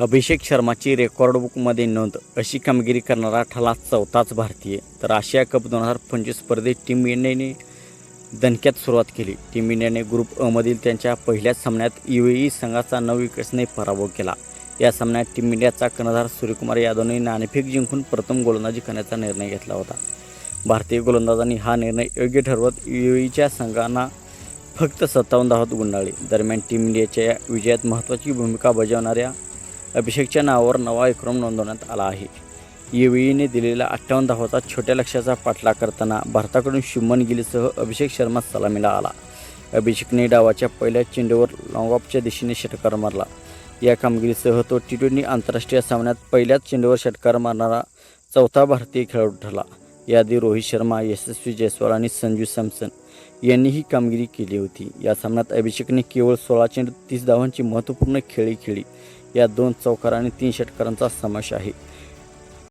अभिषेक शर्माची record बुकमध्ये नोंद. अशी कामगिरी करणारा ठला चौथाच भारतीय. तर आशिया कप दोन हजार पंचवीस स्पर्धेत टीम इंडियाने दणक्यात सुरुवात केली. टीम इंडियाने ग्रुप अमधील त्यांच्या पहिल्याच सामन्यात यू ए संघाचा नऊ विकेट्सने पराभव केला. या सामन्यात टीम इंडियाचा कर्णधार सूर्यकुमार यादवने नाणेफेक जिंकून प्रथम गोलंदाजी करण्याचा निर्णय घेतला होता. भारतीय गोलंदाजांनी हा निर्णय योग्य ठरवत यू एच्या संघांना फक्त सत्तावन्न धावात गुंडाळली. दरम्यान टीम इंडियाच्या या विजयात महत्त्वाची भूमिका बजावणाऱ्या अभिषेकच्या नावावर नवा विक्रम नोंदवण्यात आला आहे. युएईने दिलेल्या अठ्ठावन्न धावाचा छोट्या लक्ष्याचा पाठलाग करताना भारताकडून शुभमन गिलसह अभिषेक शर्मा सलामीला आला. अभिषेकने डावाच्या पहिल्या चेंडूवर लॉंगऑफच्या दिशेने षटकार मारला. या कामगिरीसह तो टी ट्वेंटी आंतरराष्ट्रीय सामन्यात पहिल्याच चेंडूवर षटकार मारणारा चौथा भारतीय खेळाडू ठरला. याआधी रोहित शर्मा यशस्वी जयस्वाल आणि संजू सॅमसन यांनी ही कामगिरी केली होती. या सामन्यात अभिषेकने केवळ सोळा चेंडू तीस धावांची महत्त्वपूर्ण खेळी खेळली. या दोन चौकार आणि तीन षटकारांचा समावेश आहे.